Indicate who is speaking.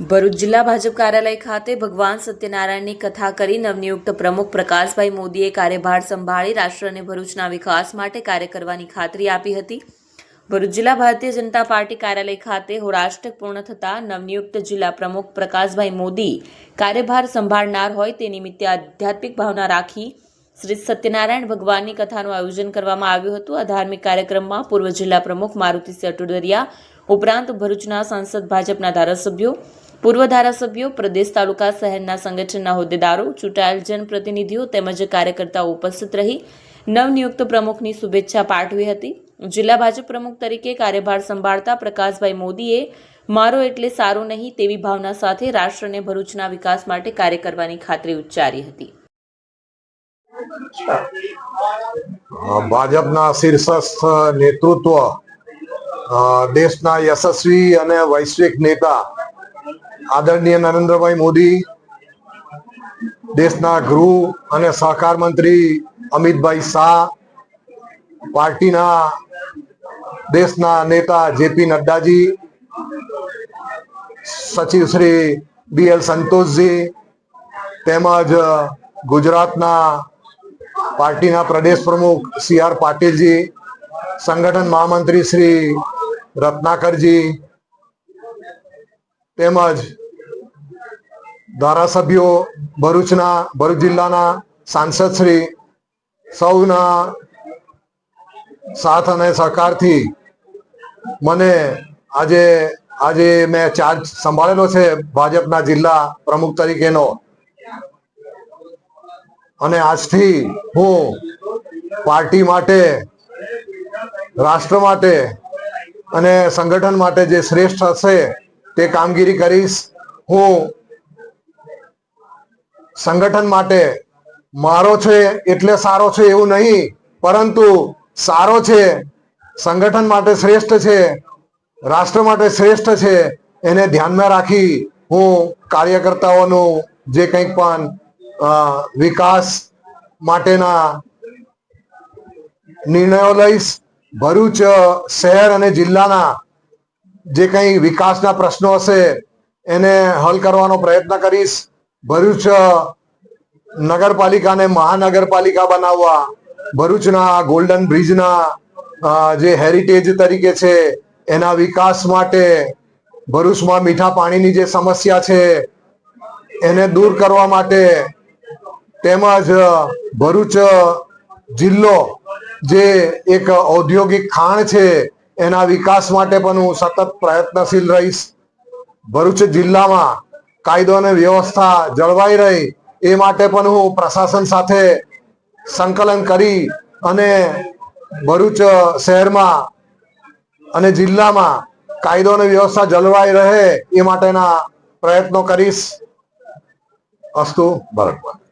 Speaker 1: ભરૂચ જિલ્લા ભાજપ કાર્યાલય ખાતે ભગવાન સત્યનારાયણની કથા કરી નવનિયુક્ત પ્રમુખ પ્રકાશભાઈ મોદીએ કાર્યભાર સંભાળી રાષ્ટ્ર અને ભરૂચના વિકાસ માટે કાર્ય કરવાની ખાતરી આપી હતી. ભરૂચ જિલ્લા ભારતીય જનતા પાર્ટી કાર્યાલય ખાતે હોરાષ્ટક પૂર્ણ થતા નવનિયુક્ત જિલ્લા પ્રમુખ પ્રકાશભાઈ મોદી કાર્યભાર સંભાળનાર હોય તે નિમિત્તે આધ્યાત્મિક ભાવના રાખી શ્રી સત્યનારાયણ ભગવાનની કથાનું આયોજન કરવામાં આવ્યું હતું. આ ધાર્મિક કાર્યક્રમમાં પૂર્વ જિલ્લા પ્રમુખ મારુતિસિંહ અટુડરિયા ઉપરાંત ભરૂચના સાંસદ ભાજપના ધારાસભ્યો પૂર્વ ધારાસભ્યો, પ્રદેશ તાલુકા શહેરના સંગઠનના હોદ્દેદારો, ચૂંટાયેલ જનપ્રતિનિધિઓ તેમજ કાર્યકર્તાઓ ઉપસ્થિત રહી નવનિયુક્ત પ્રમુખની શુભેચ્છા પાઠવી હતી. જિલ્લા ભાજપ પ્રમુખ તરીકે કાર્યભાર સંભાળતા પ્રકાશભાઈ મોદીએ, મારો એટલે સારો નહીં તેવી ભાવના સાથે રાષ્ટ્રને ભરૂચના વિકાસ માટે કાર્ય કરવાની ખાતરી ઉચ્ચારી હતી.
Speaker 2: ભાજપના શીર્ષસ્થ નેતૃત્વ દેશના યશસ્વી અને વૈશ્વિક નેતા આદરણીય નરેન્દ્રભાઈ મોદી, દેશના ગૃહ અને સહકાર મંત્રી અમિતભાઈ શાહ, પાર્ટીના દેશના નેતા જેપી નડ્ડાજી, સચિવ શ્રી બી એલ સંતોષજી, તેમજ ગુજરાતના પાર્ટીના પ્રદેશ પ્રમુખ સી આર પાટીલજી, સંગઠન મહામંત્રી શ્રી રત્નાકરજી તેમજ ધારાસભ્યો ભરૂચના, ભરૂચ જિલ્લાના સાંસદ શ્રી સૌના સાથ અને સહકારથી મને આજે આજે મેં ચાર્જ સંભાળેલો છે ભાજપના જિલ્લા પ્રમુખ તરીકેનો. અને આજથી હું પાર્ટી માટે, રાષ્ટ્ર માટે અને સંગઠન માટે જે શ્રેષ્ઠ હશે તે કામગીરી કરીશ. હું સંગઠન માટે મારો છે એટલે સારો છે એવું નહીં, પરંતુ સારો છે, સંગઠન માટે શ્રેષ્ઠ છે, રાષ્ટ્ર માટે શ્રેષ્ઠ છે, એને ધ્યાનમાં રાખી હું કાર્યકર્તાઓનું જે કંઈક પણ વિકાસ માટેના નિર્ણયો લઈશ. ભરૂચ શહેર અને જિલ્લાના જે કંઈ વિકાસના પ્રશ્નો હશે, એને હલ કરવાનો પ્રયત્ન કરીશ. ભરૂચ નગરપાલિકાને મહાનગરપાલિકા બનાવવા, ભરૂચના ગોલ્ડન બ્રિજના જે હેરિટેજ તરીકે છે, એના વિકાસ માટે ભરૂચમાં મીઠા પાણીની જે સમસ્યા છે, એને દૂર કરવા માટે તેમજ ભરૂચ જિલ્લો જે એક ઔદ્યોગિક ખાણ છે એના વિકાસ માટે પણ હું સતત પ્રયત્નશીલ રહીશ ભરૂચ જિલ્લામાં કાયદો અને વ્યવસ્થા જળવાઈ રહી એ માટે પણ હું પ્રશાસન સાથે સંકલન કરી અને ભરૂચ શહેરમાં અને જિલ્લામાં કાયદો અને વ્યવસ્થા જળવાઈ રહે એ માટેના પ્રયત્નો કરીશ અસ્તુ, ભારત માતા.